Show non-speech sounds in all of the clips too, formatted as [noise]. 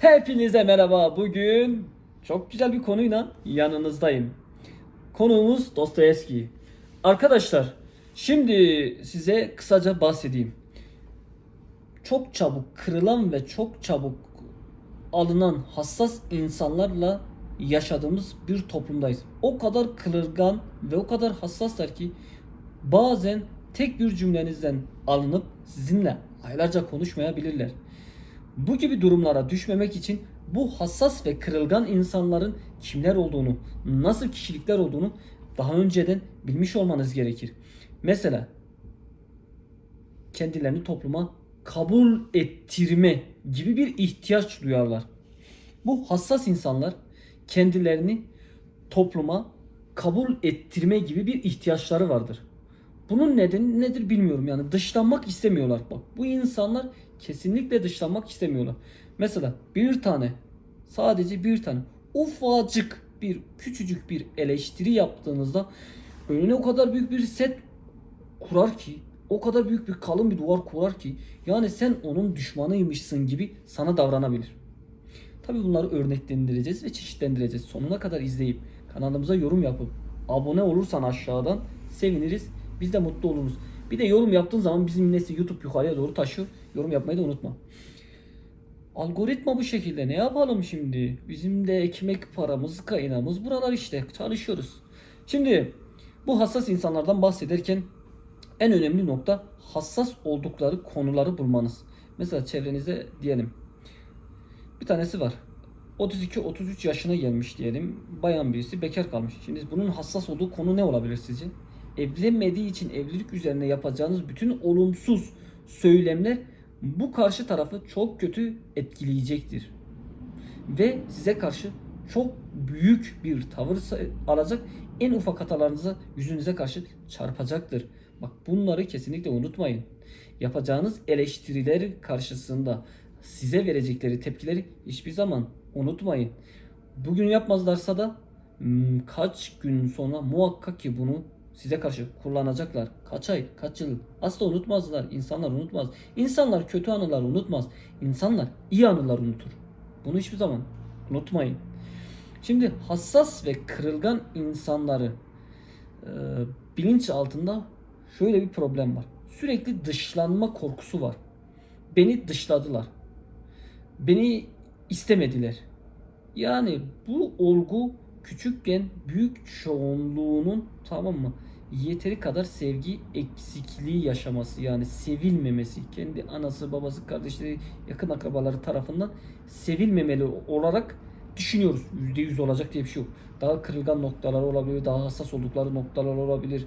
Hepinize merhaba. Bugün çok güzel bir konuyla yanınızdayım. Konuğumuz Dostoyevski. Arkadaşlar, şimdi size kısaca bahsedeyim. Çok çabuk kırılan ve çok çabuk alınan hassas insanlarla yaşadığımız bir toplumdayız. O kadar kırılgan ve o kadar hassaslar ki bazen tek bir cümlenizden alınıp sizinle aylarca konuşmayabilirler. Bu gibi durumlara düşmemek için bu hassas ve kırılgan insanların kimler olduğunu, nasıl kişilikler olduğunu daha önceden bilmiş olmanız gerekir. Mesela kendilerini topluma kabul ettirme gibi bir ihtiyaç duyarlar. Bu hassas insanlar kendilerini topluma kabul ettirme gibi bir ihtiyaçları vardır. Bunun nedeni nedir bilmiyorum yani dışlanmak istemiyorlar. Bak bu insanlar kesinlikle dışlanmak istemiyorlar. Mesela bir tane sadece bir tane ufacık bir küçücük bir eleştiri yaptığınızda önüne o kadar büyük bir set kurar ki o kadar büyük bir kalın bir duvar kurar ki yani sen onun düşmanıymışsın gibi sana davranabilir. Tabi bunları örneklendireceğiz ve çeşitlendireceğiz. Sonuna kadar izleyip kanalımıza yorum yapıp abone olursan aşağıdan seviniriz. Biz de mutlu oluruz. Bir de yorum yaptığın zaman bizim nesi YouTube yukarıya doğru taşıyor. Yorum yapmayı da unutma. Algoritma bu şekilde. Ne yapalım şimdi? Bizim de ekmek paramız, kaynağımız buralar işte. Çalışıyoruz. Şimdi bu hassas insanlardan bahsederken en önemli nokta hassas oldukları konuları bulmanız. Mesela çevrenizde diyelim bir tanesi var. 32-33 yaşına gelmiş diyelim. Bayan birisi bekar kalmış. Şimdi bunun hassas olduğu konu ne olabilir sizce? Evlenmediği için evlilik üzerine yapacağınız bütün olumsuz söylemler bu karşı tarafı çok kötü etkileyecektir. Ve size karşı çok büyük bir tavır alacak. En ufak hatalarınıza yüzünüze karşı çarpacaktır. Bak bunları kesinlikle unutmayın. Yapacağınız eleştiriler karşısında size verecekleri tepkileri hiçbir zaman unutmayın. Bugün yapmazlarsa da hmm, kaç gün sonra muhakkak ki bunu size karşı kullanacaklar. Kaç ay, kaç yıl. Asla unutmazlar. İnsanlar unutmaz. İnsanlar kötü anılar unutmaz. İnsanlar iyi anılar unutur. Bunu hiçbir zaman unutmayın. Şimdi hassas ve kırılgan insanları e, bilinç altında şöyle bir problem var. Sürekli dışlanma korkusu var. Beni dışladılar. Beni istemediler. Yani bu olgu küçükken büyük çoğunluğunun tamam mı? Yeteri kadar sevgi eksikliği yaşaması yani sevilmemesi kendi anası babası kardeşleri yakın akrabaları tarafından sevilmemeli olarak düşünüyoruz. %100 olacak diye bir şey yok. Daha kırılgan noktalar olabilir, daha hassas oldukları noktalar olabilir,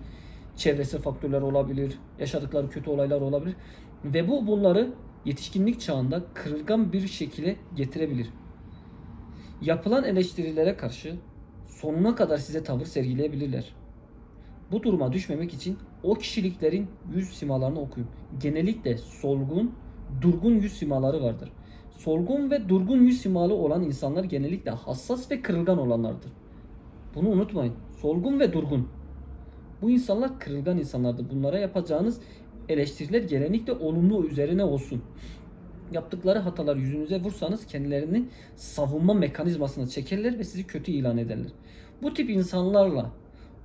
çevresel faktörler olabilir, yaşadıkları kötü olaylar olabilir ve bu bunları yetişkinlik çağında kırılgan bir şekilde getirebilir. Yapılan eleştirilere karşı sonuna kadar size tavır sergileyebilirler. Bu duruma düşmemek için o kişiliklerin yüz simalarını okuyun. Genellikle solgun, durgun yüz simaları vardır. Solgun ve durgun yüz simalı olan insanlar genellikle hassas ve kırılgan olanlardır. Bunu unutmayın. Solgun ve durgun. Bu insanlar kırılgan insanlardır. Bunlara yapacağınız eleştiriler genellikle olumlu üzerine olsun. Yaptıkları hatalar yüzünüze vursanız kendilerini savunma mekanizmasına çekerler ve sizi kötü ilan ederler. Bu tip insanlarla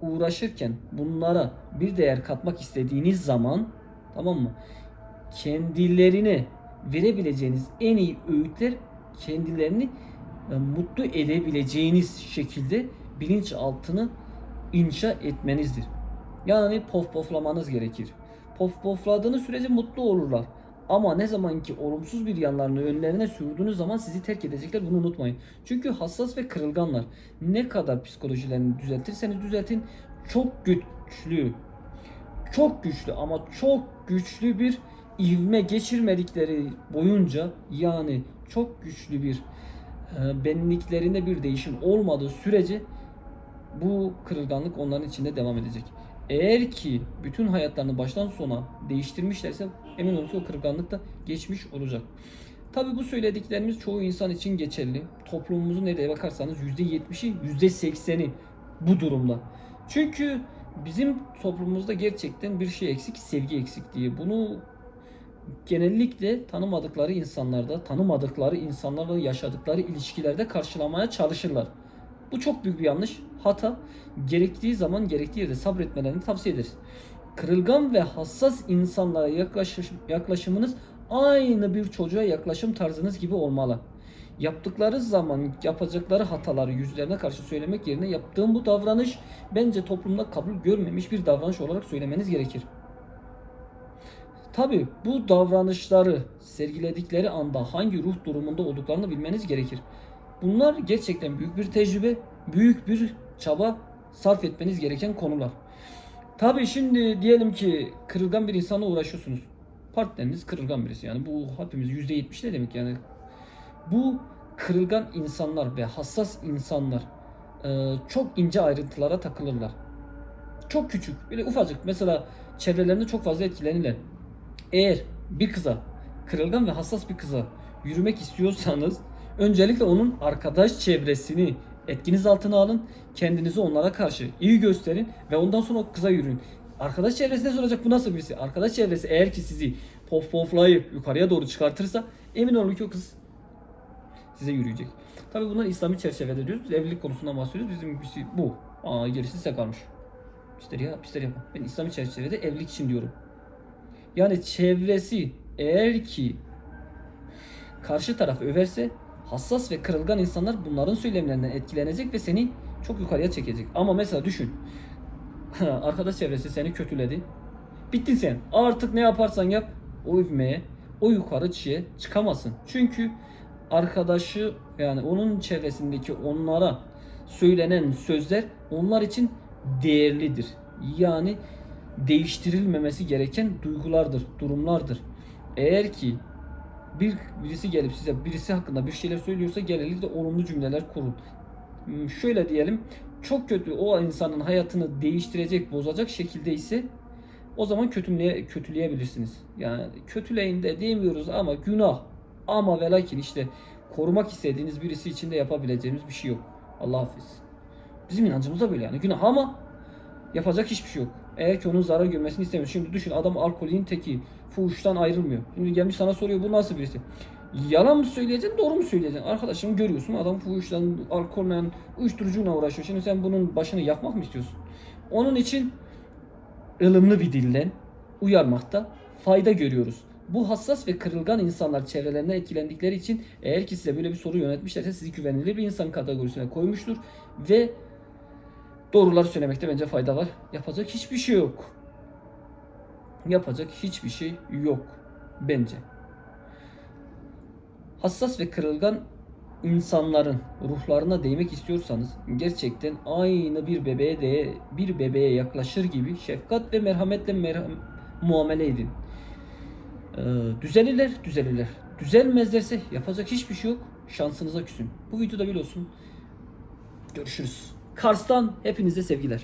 uğraşırken bunlara bir değer katmak istediğiniz zaman tamam mı? Kendilerine verebileceğiniz en iyi öğütler kendilerini e, mutlu edebileceğiniz şekilde bilinçaltını inşa etmenizdir. Yani pof poflamanız gerekir. Pof pofladığınız sürece mutlu olurlar. Ama ne zaman ki olumsuz bir yanlarını önlerine sürdüğünüz zaman sizi terk edecekler bunu unutmayın. Çünkü hassas ve kırılganlar. Ne kadar psikolojilerini düzeltirseniz düzeltin çok güçlü. Çok güçlü ama çok güçlü bir ivme geçirmedikleri boyunca yani çok güçlü bir e, benliklerinde bir değişim olmadığı sürece bu kırılganlık onların içinde devam edecek. Eğer ki bütün hayatlarını baştan sona değiştirmişlerse emin olun ki o kırılganlık da geçmiş olacak. Tabi bu söylediklerimiz çoğu insan için geçerli. Toplumumuzun nereye bakarsanız %70'i %80'i bu durumda. Çünkü bizim toplumumuzda gerçekten bir şey eksik, sevgi eksikliği. Bunu genellikle tanımadıkları insanlarda, tanımadıkları insanlarla yaşadıkları ilişkilerde karşılamaya çalışırlar. Bu çok büyük bir yanlış. Hata. Gerektiği zaman gerektiği yerde sabretmelerini tavsiye ederiz. Kırılgan ve hassas insanlara yaklaşım, yaklaşımınız aynı bir çocuğa yaklaşım tarzınız gibi olmalı. Yaptıkları zaman yapacakları hataları yüzlerine karşı söylemek yerine yaptığım bu davranış bence toplumda kabul görmemiş bir davranış olarak söylemeniz gerekir. Tabi bu davranışları sergiledikleri anda hangi ruh durumunda olduklarını bilmeniz gerekir. Bunlar gerçekten büyük bir tecrübe, büyük bir çaba sarf etmeniz gereken konular. Tabi şimdi diyelim ki kırılgan bir insanla uğraşıyorsunuz. Partneriniz kırılgan birisi yani bu hepimiz %70 ne demek yani. Bu kırılgan insanlar ve hassas insanlar e, çok ince ayrıntılara takılırlar. Çok küçük, böyle ufacık mesela çevrelerinde çok fazla etkilenirler. Eğer bir kıza, kırılgan ve hassas bir kıza yürümek istiyorsanız öncelikle onun arkadaş çevresini etkiniz altına alın. Kendinizi onlara karşı iyi gösterin ve ondan sonra o kıza yürüyün. Arkadaş çevresine soracak bu nasıl birisi? Arkadaş çevresi eğer ki sizi pof poflayıp yukarıya doğru çıkartırsa emin olun ki o kız size yürüyecek. Tabi bunlar İslami çerçevede diyoruz. Biz evlilik konusundan bahsediyoruz. Bizim bu. Aa gerisi size kalmış. Pisleri ya pisleri yapın. Ben İslami çerçevede evlilik için diyorum. Yani çevresi eğer ki karşı taraf överse hassas ve kırılgan insanlar bunların söylemlerinden etkilenecek ve seni çok yukarıya çekecek. Ama mesela düşün. [laughs] Arkadaş çevresi seni kötüledi. Bittin sen. Artık ne yaparsan yap o ivmeye, o yukarı çiğe çıkamazsın. Çünkü arkadaşı yani onun çevresindeki onlara söylenen sözler onlar için değerlidir. Yani değiştirilmemesi gereken duygulardır, durumlardır. Eğer ki bir birisi gelip size birisi hakkında bir şeyler söylüyorsa genellikle olumlu cümleler kurun. Hmm, Şöyle diyelim, çok kötü o insanın hayatını değiştirecek, bozacak şekilde ise o zaman kötüleye, kötüleyebilirsiniz. Yani kötüleyin de diyemiyoruz ama günah. Ama ve lakin işte korumak istediğiniz birisi için de yapabileceğimiz bir şey yok. Allah affetsin. Bizim inancımız da böyle yani günah ama yapacak hiçbir şey yok. Eğer ki onun zarar görmesini istemiyor. Şimdi düşün adam alkolün teki. Fuhuştan ayrılmıyor. Şimdi gelmiş sana soruyor bu nasıl birisi? Yalan mı söyleyeceksin doğru mu söyleyeceksin? Arkadaşım görüyorsun adam fuhuştan, alkolle, uyuşturucuyla uğraşıyor. Şimdi sen bunun başını yakmak mı istiyorsun? Onun için ılımlı bir dilden uyarmakta fayda görüyoruz. Bu hassas ve kırılgan insanlar çevrelerine etkilendikleri için eğer ki size böyle bir soru yönetmişlerse sizi güvenilir bir insan kategorisine koymuştur ve doğruları söylemekte bence fayda var. Yapacak hiçbir şey yok. Yapacak hiçbir şey yok bence. Hassas ve kırılgan insanların ruhlarına değmek istiyorsanız gerçekten aynı bir bebeğe de bir bebeğe yaklaşır gibi şefkat ve merhametle merham, muamele edin. Ee, düzelirler, düzelirler. Düzelmezlerse yapacak hiçbir şey yok. Şansınıza küsün. Bu videoda biliyorsun. Görüşürüz. Kars'tan hepinize sevgiler.